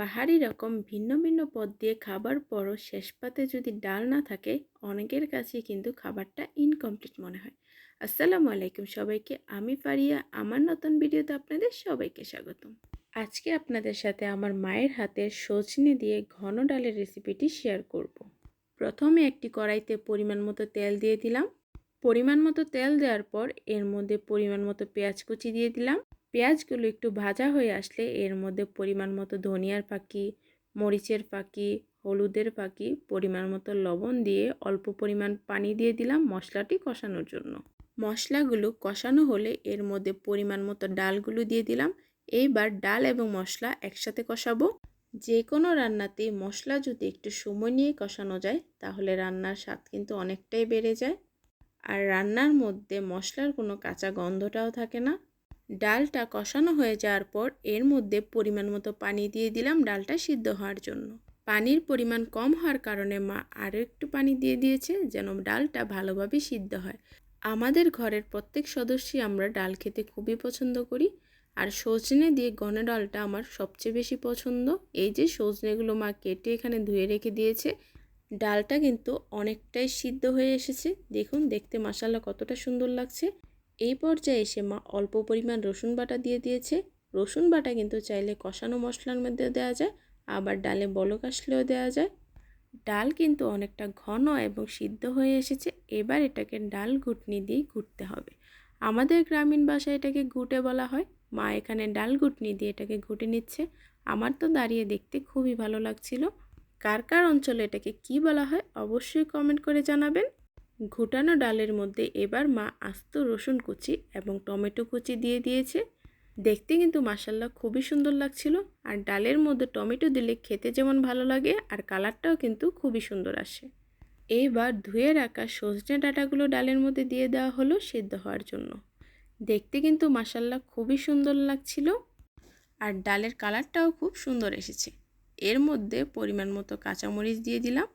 বাহারি রকম ভিন্ন ভিন্ন পদ দিয়ে খাবার পরও শেষ পাতে যদি ডাল না থাকে, অনেকের কাছে কিন্তু খাবারটা ইনকমপ্লিট মনে হয়। আসসালামু আলাইকুম সবাইকে, আমি ফারিয়া। আমার নতুন ভিডিওতে আপনাদের সবাইকে স্বাগতম। আজকে আপনাদের সাথে আমার মায়ের হাতের সজনে দিয়ে ঘন ডালের রেসিপিটি শেয়ার করব। প্রথমে একটি কড়াইতে পরিমাণ মতো তেল দিয়ে দিলাম। পরিমাণ মতো তেল দেওয়ার পর এর মধ্যে পরিমাণ মতো পেঁয়াজ কুচি দিয়ে দিলাম। পেঁয়াজগুলো একটু ভাজা হয়ে আসলে এর মধ্যে পরিমাণ মতো ধনিয়ার পাখি মরিচের পাখি হলুদের পাখি পরিমাণ মতো লবণ দিয়ে অল্প পরিমাণ পানি দিয়ে দিলাম মশলাটি কষানোর জন্য। মশলাগুলো কষানো হলে এর মধ্যে পরিমাণ মতো ডালগুলো দিয়ে দিলাম। এইবার ডাল এবং মশলা একসাথে কষাবো। যে কোনো রান্নাতে মশলা যদি একটু সময় নিয়ে কষানো যায়, তাহলে রান্নার স্বাদ কিন্তু অনেকটাই বেড়ে যায়। আর রান্নার মধ্যে মশলার কোনো কাঁচা গন্ধটাও থাকে না। ডালটা কষানো হয়ে যাওয়ার পর এর মধ্যে পরিমাণ মতো পানি দিয়ে দিলাম ডালটা সিদ্ধ হওয়ার জন্য। পানির পরিমাণ কম হওয়ার কারণে মা আরও একটু পানি দিয়ে দিয়েছে যেন ডালটা ভালোভাবে সিদ্ধ হয়। আমাদের ঘরের প্রত্যেক সদস্যই আমরা ডাল খেতে খুবই পছন্দ করি আর সজনে দিয়ে গনে ডালটা আমার সবচেয়ে বেশি পছন্দ। এই যে সজনেগুলো মা কেটে এখানে ধুয়ে রেখে দিয়েছে, ডালটা কিন্তু অনেকটাই সিদ্ধ হয়ে এসেছে। দেখুন, দেখতে মশালা কতটা সুন্দর লাগছে। এই পর্যায়ে এসে মা অল্প পরিমাণ রসুন বাটা দিয়ে দিয়েছে। রসুন বাটা কিন্তু চাইলে কষানো মশলার মধ্যে দেওয়া যায়, আবার ডালে বলক আসলেও দেওয়া যায়। ডাল কিন্তু অনেকটা ঘন এবং সিদ্ধ হয়ে এসেছে, এবার এটাকে ডাল ঘুটনি দিয়ে ঘুটতে হবে। আমাদের গ্রামীণ ভাষায় এটাকে ঘুটে বলা হয়। মা এখানে ডাল ঘুটনি দিয়ে এটাকে ঘুটে নিচ্ছে। আমার তো দাঁড়িয়ে দেখতে খুবই ভালো লাগছিল। কার কার অঞ্চলে এটাকে কি বলা হয় অবশ্যই কমেন্ট করে জানাবেন। ঘুটানো ডালের মধ্যে এবার মা আস্ত রসুন কুচি এবং টমেটো কুচি দিয়ে দিয়েছে। দেখতে কিন্তু মাসাল্লা খুবই সুন্দর লাগছিল। আর ডালের মধ্যে টমেটো দিলে খেতে যেমন ভালো লাগে আর কালারটাও কিন্তু খুবই সুন্দর আসে। এবার ধুয়ে রাখা সজনে ডাটাগুলো ডালের মধ্যে দিয়ে দেওয়া হলো সেদ্ধ হওয়ার জন্য। দেখতে কিন্তু মাসাল্লা খুবই সুন্দর লাগছিল। আর ডালের কালারটাও খুব সুন্দর এসেছে। এর মধ্যে পরিমাণ মতো কাঁচামরিচ দিয়ে দিলাম।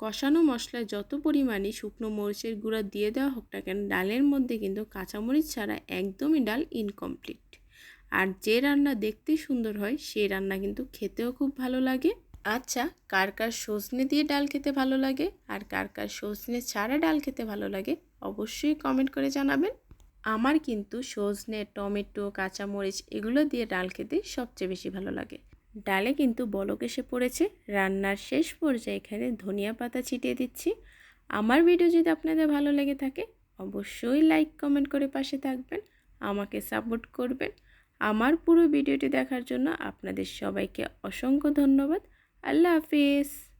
কষানো মশলায় যত পরিমাণে শুকনো মরিচের গুঁড়া দিয়ে দেওয়া হোক না কেন, ডালের মধ্যে কিন্তু কাঁচামরিচ ছাড়া একদমই ডাল ইনকমপ্লিট আর যে রান্না দেখতে সুন্দর হয় সেই রান্না কিন্তু খেতেও খুব ভালো লাগে। আচ্ছা কার কার সজনে দিয়ে ডাল খেতে ভালো লাগে? আর কার কার সজনে ছাড়া ডাল খেতে ভালো লাগে, অবশ্যই কমেন্ট করে জানাবেন। আমার কিন্তু সজনে, টমেটো, কাঁচামরিচ এগুলো দিয়ে ডাল খেতে সবচেয়ে বেশি ভালো লাগে। ডালে কিন্তু বলক এসে পড়েছে। রান্নার শেষ পর্যায়ে এখানে ধনিয়া পাতা ছিটিয়ে দিচ্ছি। আমার ভিডিও যদি আপনাদের ভালো লেগে থাকে, অবশ্যই লাইক কমেন্ট করে পাশে থাকবেন। আমাকে সাপোর্ট করবেন। আমার পুরো ভিডিওটি দেখার জন্য আপনাদের সবাইকে অসংখ্য ধন্যবাদ। আল্লাহ হাফিজ।